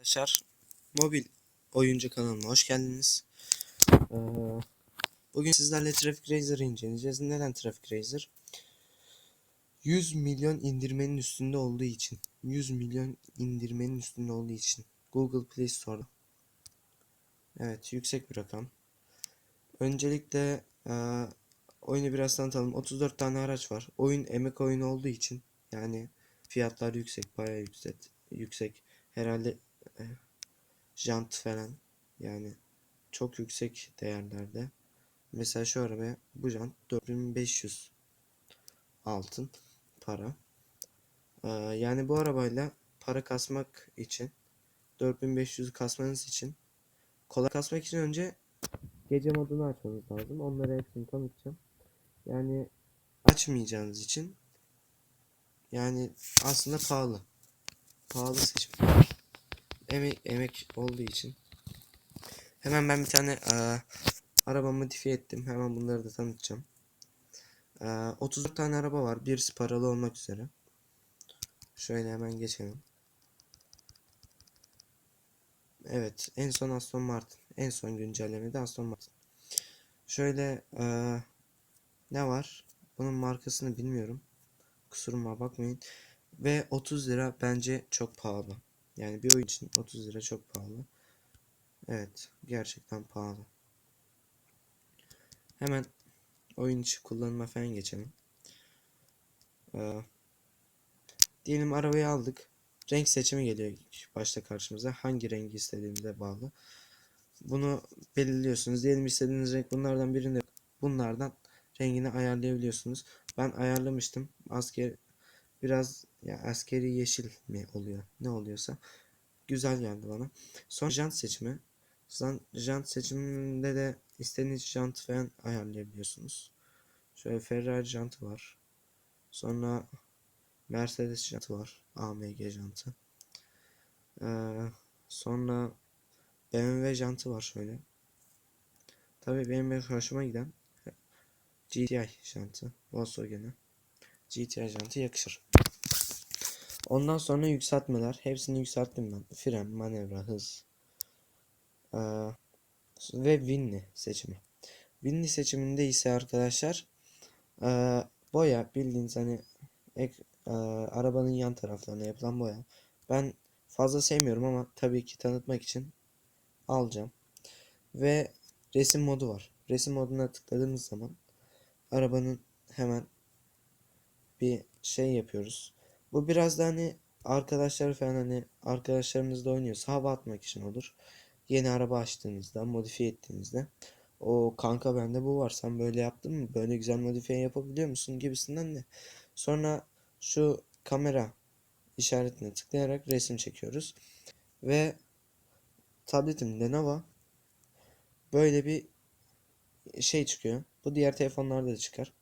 Arkadaşlar mobil oyuncu kanalıma hoş geldiniz. Ee, bugün sizlerle Traffic Razor'ı inceleyeceğiz. Neden Traffic Razor? 100 milyon indirmenin üstünde olduğu için. 100 milyon indirmenin üstünde olduğu için. Google Play Store'da. Evet yüksek bir rakam. Öncelikle e, oyunu biraz tanıtalım. 34 tane araç var. Oyun emek oyunu olduğu için yani fiyatlar yüksek, bayağı yüksek. Yüksek. Herhalde e, jant falan yani çok yüksek değerlerde. Mesela şu arabaya bu jant 4500 altın para. Ee, yani bu arabayla para kasmak için 4500 kasmanız için kolay kasmak için önce gece modunu açmanız lazım. Onları hepsini tanıtacağım. Yani açmayacağınız için yani aslında pahalı. Pahalı seçim emek emek olduğu için hemen ben bir tane e, araba modifiye ettim. Hemen bunları da tanıtacağım. E, 34 tane araba var. Birisi paralı olmak üzere. Şöyle hemen geçelim. Evet, en son Aston Martin. En son güncellemede Aston Martin. Şöyle e, ne var? Bunun markasını bilmiyorum. Kusuruma bakmayın. Ve 30 lira bence çok pahalı. Yani bir oyun için 30 lira çok pahalı. Evet, gerçekten pahalı. Hemen oyun içi kullanıma falan geçelim. Ee, diyelim arabayı aldık. Renk seçimi geliyor başta karşımıza. Hangi rengi istediğimize bağlı. Bunu belirliyorsunuz. Diyelim istediğiniz renk bunlardan birinde bunlardan rengini ayarlayabiliyorsunuz. Ben ayarlamıştım. Asker biraz ya askeri yeşil mi oluyor? Ne oluyorsa güzel geldi bana. Sonra jant seçimi. Jant seçiminde de istediğiniz jant falan ayarlayabiliyorsunuz. Şöyle Ferrari jantı var. Sonra Mercedes jantı var. AMG jantı. Ee, sonra BMW jantı var şöyle. Tabii benim en hoşuma giden GTI jantı. Volkswagen'e. GTI jantı yakışır. Ondan sonra yükseltmeler. Hepsini yükselttim ben. Fren, manevra, hız. Ee, ve Winnie seçimi. Winnie seçiminde ise arkadaşlar e, boya bildiğiniz hani ek, e, arabanın yan taraflarına yapılan boya. Ben fazla sevmiyorum ama tabii ki tanıtmak için alacağım. Ve resim modu var. Resim moduna tıkladığımız zaman arabanın hemen bir şey yapıyoruz. Bu biraz da hani arkadaşlar falan hani arkadaşlarınızla oynuyorsa hava atmak için olur. Yeni araba açtığınızda, modifiye ettiğinizde o kanka bende bu var. Sen böyle yaptın mı? Böyle güzel modifiye yapabiliyor musun gibisinden de. Sonra şu kamera işaretine tıklayarak resim çekiyoruz. Ve tabletim Lenovo böyle bir şey çıkıyor. Bu diğer telefonlarda da çıkar.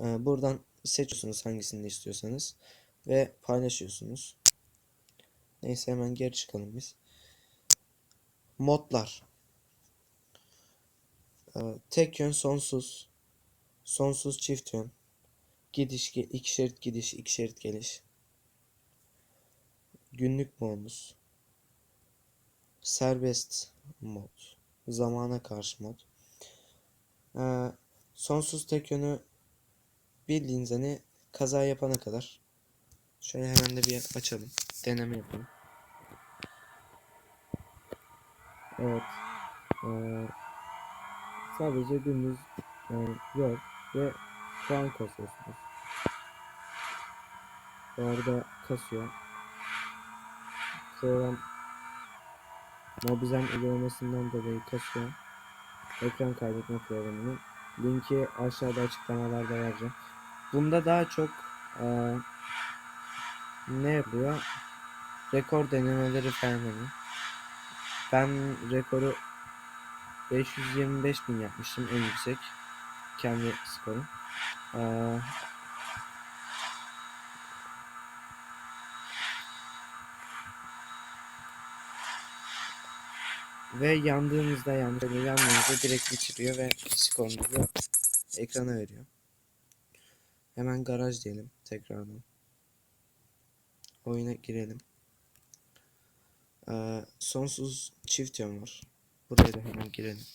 Ee, buradan seçiyorsunuz hangisini istiyorsanız ve paylaşıyorsunuz. Neyse hemen geri çıkalım biz. Modlar. Ee, tek yön sonsuz. Sonsuz çift yön. Gidiş, iki şerit gidiş, iki şerit geliş. Günlük bonus. Serbest mod. Zamana karşı mod. Ee, sonsuz tek yönü bildiğiniz hani kaza yapana kadar. Şöyle hemen de bir açalım. Deneme yapalım. Evet. Ee, sadece dümdüz yani yol ve puan kasıyorsunuz. Bu arada kasıyor. Program Mobizen uygulamasından dolayı kasıyor. Ekran kaydetme programının linki aşağıda açıklamalarda vereceğim. Bunda daha çok e, ne yapıyor? Rekor denemeleri falan. Ben rekoru 525 bin yapmıştım en yüksek. Kendi skorum. Ee, ve yandığınızda yani şöyle yandığınızda direkt bitiriyor ve skorunuzu ekrana veriyor. Hemen garaj diyelim tekrardan. Oyuna girelim. Ee, sonsuz çift yön var. Buraya da hemen girelim.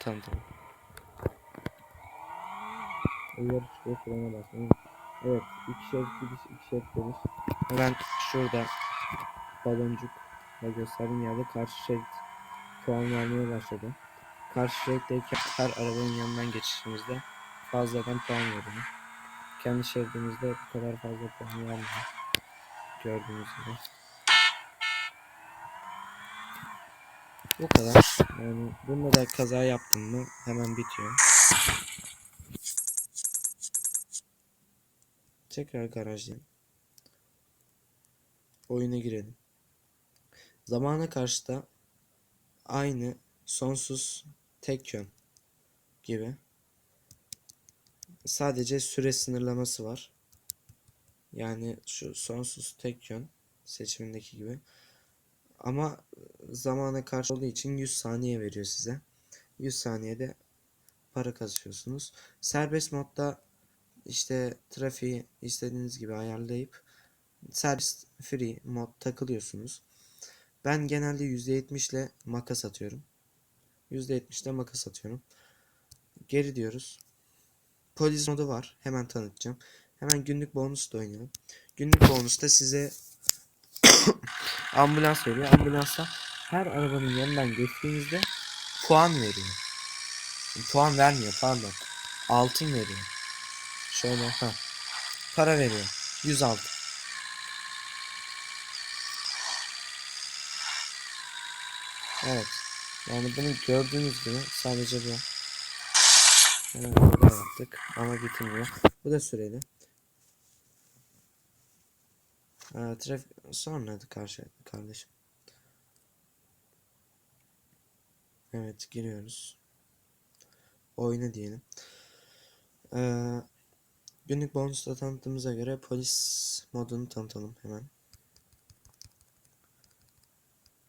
Tanıtalım. Yarış ve frene basmayı. Evet. iki şerit gidiş, iki şerit. Hemen şurada baloncuk ve gösterdiğim yerde karşı şerit puan vermeye başladı. Karşı her arabanın yanından geçişimizde fazladan puan veriyor. Kendi şeridimizde bu kadar fazla puan vermiyor. Gördüğünüz gibi. Bu kadar. Yani bunda da kaza yaptım mı hemen bitiyor. Tekrar garajdayım. Oyuna girelim. Zamana karşı da aynı sonsuz tek yön gibi. Sadece süre sınırlaması var. Yani şu sonsuz tek yön seçimindeki gibi. Ama zamana karşı olduğu için 100 saniye veriyor size. 100 saniyede para kazanıyorsunuz. Serbest modda işte trafiği istediğiniz gibi ayarlayıp serbest free mod takılıyorsunuz. Ben genelde %70 ile makas atıyorum. %70 ile makas atıyorum. Geri diyoruz. Polis modu var. Hemen tanıtacağım. Hemen günlük bonus da oynayalım. Günlük bonusta size ambulans veriyor. Ambulansta her arabanın yanından geçtiğinizde puan veriyor. Puan vermiyor pardon. Altın veriyor. Şöyle ha. Para veriyor. 100 Evet. Yani bunu gördüğünüz gibi sadece bu. Hemen burada yaptık ama bitmiyor. Bu da süreli. Ee, trafik sonra karşı kardeşim. Evet giriyoruz. Oyna diyelim. Ee, günlük bonusla tanıttığımıza göre polis modunu tanıtalım hemen.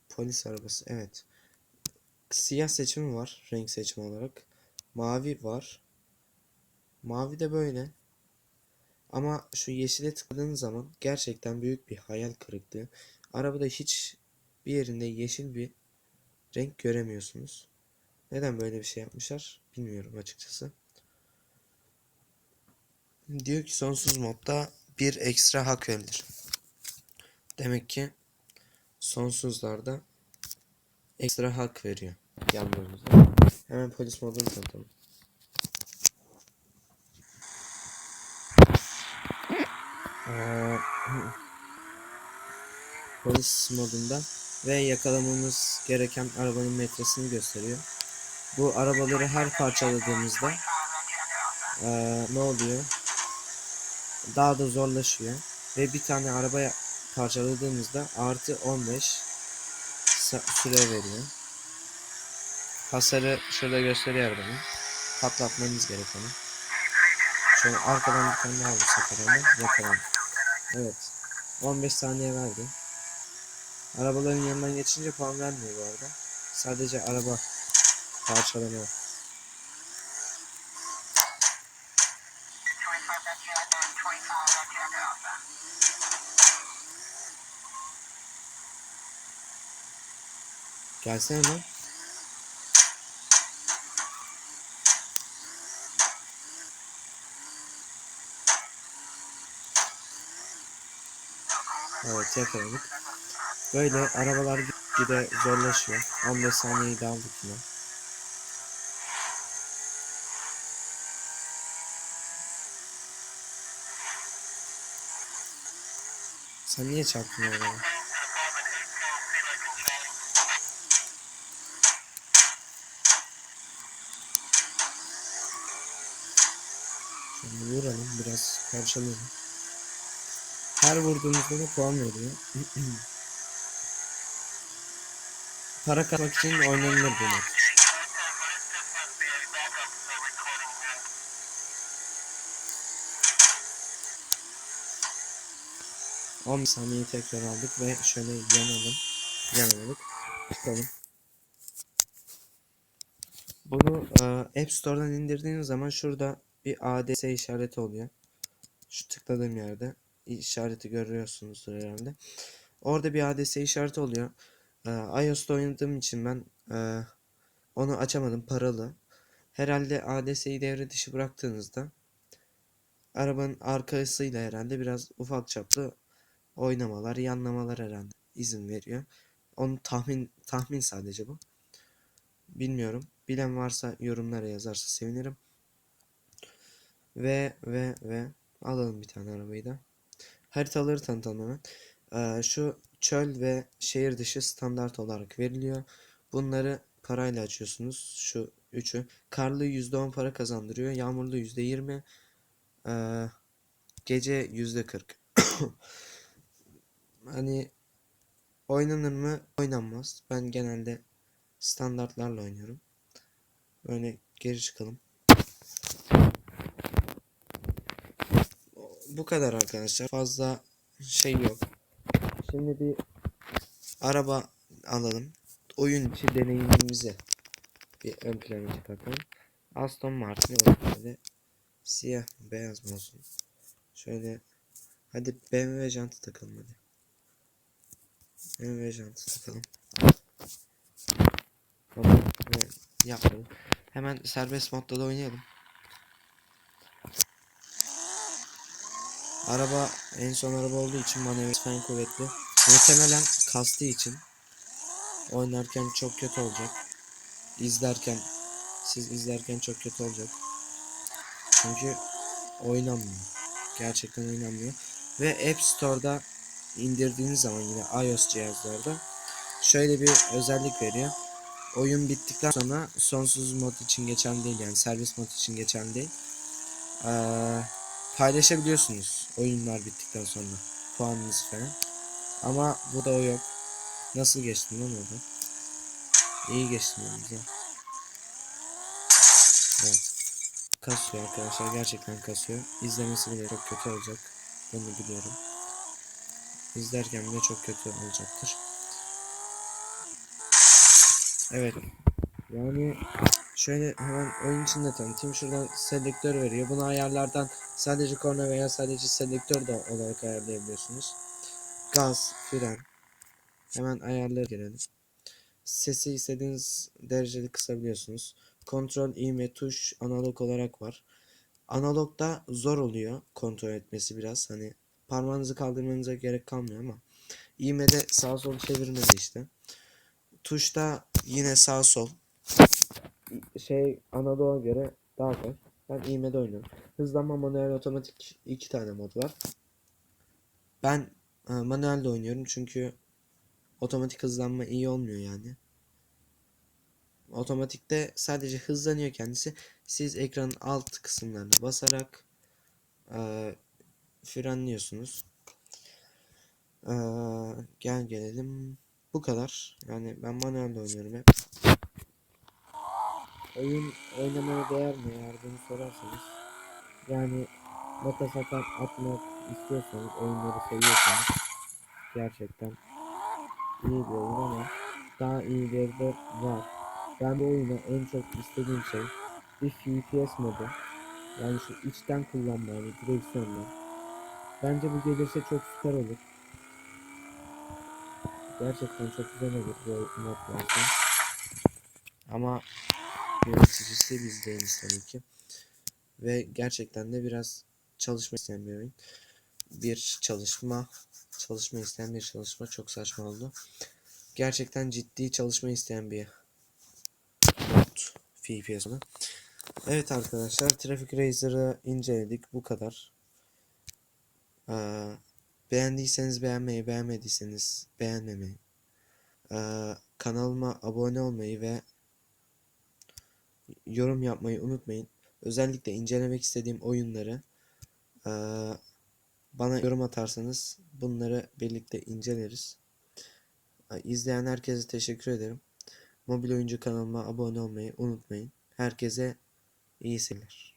Polis arabası evet. Siyah seçimi var renk seçimi olarak. Mavi var. Mavi de böyle. Ama şu yeşile tıkladığınız zaman gerçekten büyük bir hayal kırıklığı. Arabada hiç bir yerinde yeşil bir renk göremiyorsunuz. Neden böyle bir şey yapmışlar bilmiyorum açıkçası. Diyor ki sonsuz modda bir ekstra hak verilir. Demek ki sonsuzlarda ekstra hak veriyor yanlarımızda. Hemen polis modunu tanıtalım. Ee, polis modunda ve yakalamamız gereken arabanın metresini gösteriyor. Bu arabaları her parçaladığımızda ee, ne oluyor? Daha da zorlaşıyor ve bir tane araba parçaladığımızda artı 15 süre veriyor. Hasarı şurada gösteriyor arabanın. Patlatmanız gerekeni. Şöyle arkadan bir tane daha vursak herhalde yakalandı. Evet. 15 saniye verdi. Arabaların yanından geçince puan vermiyor bu arada. Sadece araba parçalama. Gelsene lan. Evet yakaladık. Böyle arabalar gitgide zorlaşıyor. 15 saniyeyi de aldık yine. Sen niye çarptın arabaya? Şimdi vuralım biraz parçalayalım. Her vurduğumuzda da puan veriyor. Para kazanmak için oynanılır maç. On saniye tekrar aldık ve şöyle yanalım. Yanaladık. Çıkalım. Bunu e, App Store'dan indirdiğiniz zaman şurada bir ADS işareti oluyor. Şu tıkladığım yerde işareti görüyorsunuzdur herhalde. Orada bir ADS işareti oluyor. Ee, iOS'ta oynadığım için ben e, onu açamadım paralı. Herhalde ADS'yi devre dışı bıraktığınızda arabanın arkasıyla herhalde biraz ufak çaplı oynamalar, yanlamalar herhalde izin veriyor. Onu tahmin tahmin sadece bu. Bilmiyorum. Bilen varsa yorumlara yazarsa sevinirim. Ve ve ve alalım bir tane arabayı da. Haritaları tanıtalım hemen. Ee, şu çöl ve şehir dışı standart olarak veriliyor. Bunları parayla açıyorsunuz. Şu üçü. Karlı %10 para kazandırıyor. Yağmurlu %20. Ee, gece %40. hani oynanır mı? Oynanmaz. Ben genelde standartlarla oynuyorum. Böyle geri çıkalım. Bu kadar arkadaşlar. Fazla şey yok. Şimdi bir araba alalım. Oyun içi deneyimimizi bir ön plana çıkartalım. Aston Martin böyle. Siyah beyaz mı olsun? Şöyle hadi BMW jantı takalım hadi. BMW jantı takalım. Tamam. Ve yapmadım. Hemen serbest modda da oynayalım. Araba en son araba olduğu için manevrası falan kuvvetli. Muhtemelen kastığı için oynarken çok kötü olacak. İzlerken siz izlerken çok kötü olacak. Çünkü oynanmıyor. Gerçekten oynanmıyor. Ve App Store'da indirdiğiniz zaman yine iOS cihazlarda şöyle bir özellik veriyor. Oyun bittikten sonra sonsuz mod için geçerli değil yani servis mod için geçerli değil. Ee, paylaşabiliyorsunuz oyunlar bittikten sonra puanınız falan. Ama bu da o yok. Nasıl geçtim lan orada? İyi geçtim yalnız ya. Evet. Kasıyor arkadaşlar gerçekten kasıyor. İzlemesi bile çok kötü olacak. Bunu biliyorum. İzlerken bile çok kötü olacaktır. Evet. Yani şöyle hemen oyun içinde tanıtayım. Şuradan selektör veriyor. Bunu ayarlardan sadece korna veya sadece selektör de olarak ayarlayabiliyorsunuz. Gaz, fren. Hemen ayarlara girelim. Sesi istediğiniz derecede kısabiliyorsunuz. Kontrol, ivme, tuş analog olarak var. Analogda zor oluyor kontrol etmesi biraz. Hani parmağınızı kaldırmanıza gerek kalmıyor ama ivmede sağ sol çevirmeli işte. Tuşta yine sağ sol. Şey analoğa göre daha kolay. Ben ivmede oynuyorum. Hızlanma manuel otomatik iki tane mod var. Ben e, manuelde oynuyorum çünkü otomatik hızlanma iyi olmuyor yani. Otomatikte sadece hızlanıyor kendisi. Siz ekranın alt kısımlarına basarak e, frenliyorsunuz. E, gel gelelim. Bu kadar. Yani ben manuelde oynuyorum hep. Oyun oynamaya değer mi eğer bunu sorarsanız. Yani makas atar atmak istiyorsanız oyunları seviyorsanız gerçekten iyi bir oyun ama daha iyileri de var. Ben bu oyuna en çok istediğim şey bir FPS modu. Yani şu içten kullanma yani direksiyonla. Bence bu gelirse çok süper olur. Gerçekten çok güzel olur bu mod varsa. Ama yöneticisi biz değiliz tabii ki. Ve gerçekten de biraz çalışma isteyen bir oyun. Bir çalışma, çalışma isteyen bir çalışma çok saçma oldu. Gerçekten ciddi çalışma isteyen bir mod FPS'ını. Evet arkadaşlar Traffic Racer'ı inceledik. Bu kadar. Ee, beğendiyseniz beğenmeyi, beğenmediyseniz beğenmemeyi. Ee, kanalıma abone olmayı ve yorum yapmayı unutmayın. Özellikle incelemek istediğim oyunları bana yorum atarsanız bunları birlikte inceleriz. Ee, İzleyen herkese teşekkür ederim. Mobil oyuncu kanalıma abone olmayı unutmayın. Herkese iyi seyirler.